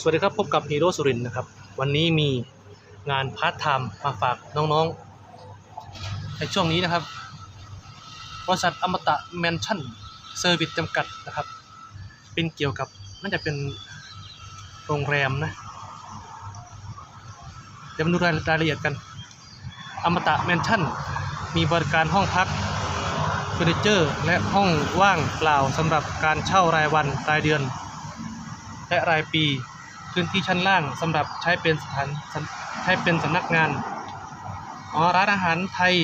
สวัสดีครับ พบกับฮีโร่สุรินทร์นะครับ วันนี้มีงานพาร์ทไทม์มาฝากน้องๆ ในช่วงนี้นะครับ บริษัทอมตะแมนชั่นเซอร์วิสจำกัดนะครับ เป็นเกี่ยวกับน่าจะเป็นโรงแรมนะ เดี๋ยวมาดูรายรายละเอียดกัน อมตะแมนชั่นมีบริการห้องพักเฟอร์นิเจอร์และห้องว่างเปล่าสำหรับการเช่ารายวันรายเดือน และรายปี พื้นที่ชั้นล่างสำหรับใช้เป็นสถานใช้เป็นสำนักงานอ๋อร้านอาหารไทย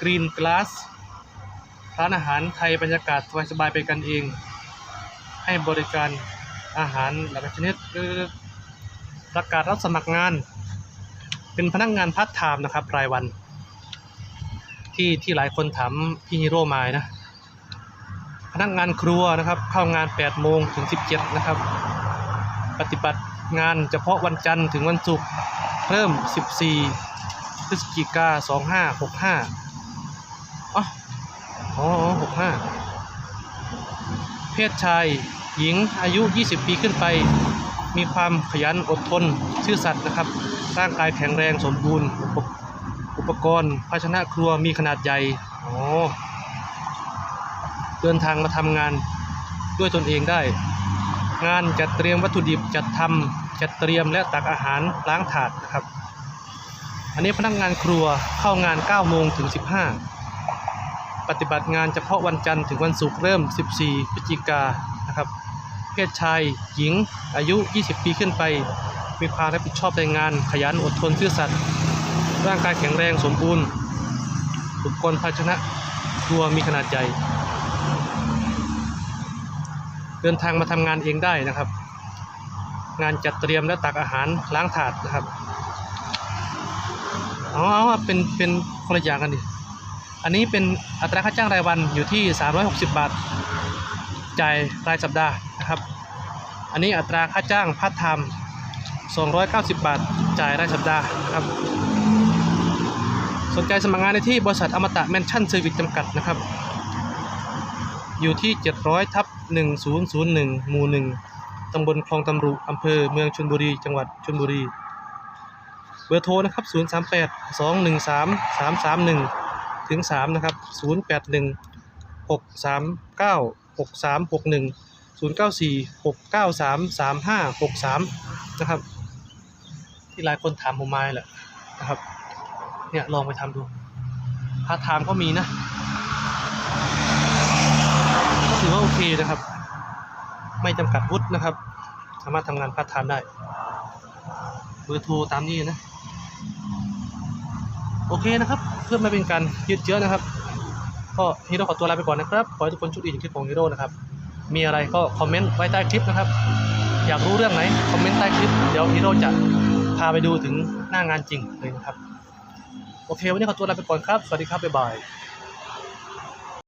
กรีนกลาสร้านอาหารไทยบรรยากาศสบายๆเป็นกันเอง ให้บริการอาหารหลายชนิดประกาศรับสมัครงาน เป็นพนักงานพาร์ทไทม์นะครับรายวัน ที่ที่หลายคนถามพี่ฮีโร่มานะพนักงานครัวนะครับเข้างาน 8 โมงถึง 17 นะครับ ปฏิบัติงานเฉพาะวันจันทร์ถึงวันศุกร์เพิ่ม 14 พฤศจิกา 2565อ๋ออ๋อ65 เพศชายหญิงอายุ 20 ปีขึ้นไป มีความขยันอดทน ซื่อสัตย์นะครับ ร่างกายแข็งแรงสมบูรณ์ อุปอุปกรณ์ ภาชนะครัวมีขนาดใหญ่อ๋อเดินทางมาทำงานด้วยตนเองได้ งานจัดเตรียมวัตถุดิบจัดทำจัดเตรียมและตักอาหารล้างถาดนะครับ อันนี้พนักงานครัวเข้างาน9โมงถึง 15 ปฏิบัติงานเฉพาะวันจันทร์ถึงวันศุกร์เริ่ม 14 พฤศจิกานนะครับ เพศชายหญิงอายุ 20 ปีขึ้นไป มีความรับผิดชอบในงานขยันอดทนซื่อสัตย์ร่างกายแข็งแรงสมบูรณ์อุปกรณ์ภาชนะครัวมีขนาดใหญ่ เดินทางมาทำงานเองได้นะครับ งานจัดเตรียมและตักอาหารล้างถาดนะครับอ๋อเอาเป็นเป็นคนละอย่างกันดิอันนี้เป็นอัตราค่าจ้างรายวันอยู่ที่ 360 บาท จ่ายรายสัปดาห์นะครับ อันนี้อัตราค่าจ้างพาร์ทไทม์290 บาท จ่ายรายสัปดาห์นะครับ สนใจสมัครงานในที่บริษัทอมตะแมนชั่นเซอร์วิสจำกัดนะครับ อยู่ที่ 700ทับ1001 หมู่ 1ตำบลคลองตำรุอำเภอเมืองชลบุรี จังหวัดชลบุรี เบอร์โทรนะครับ 038 213 331 ถึง 3 นะครับ 081 639 6361 094 693 3563 นะครับ ที่หลายคนถามผมมาแหละนะครับ เนี่ยลองไปทำดูพาร์ทไทม์ก็มีนะ ถือว่าโอเคนะครับ ไม่จำกัดวุฒินะครับ สามารถทำงานพาร์ทไทม์ได้เบอร์โทรตามนี้นะโอเคนะครับ เพื่อไม่เป็นการยืดเยื้อนะครับ ก็ฮีโร่ขอตัวลาไปก่อนนะครับขอให้ทุกคนโชคดีในคลิปของฮีโร่นะครับ มีอะไรก็คอมเมนต์ไว้ใต้คลิปนะครับ อยากรู้เรื่องไหนคอมเมนต์ใต้คลิปเดี๋ยวฮีโร่จะพาไปดูถึงหน้างานจริงเลยนะครับ โอเค วันนี้ขอตัวลาไปก่อนครับ สวัสดีครับ บ๊ายบาย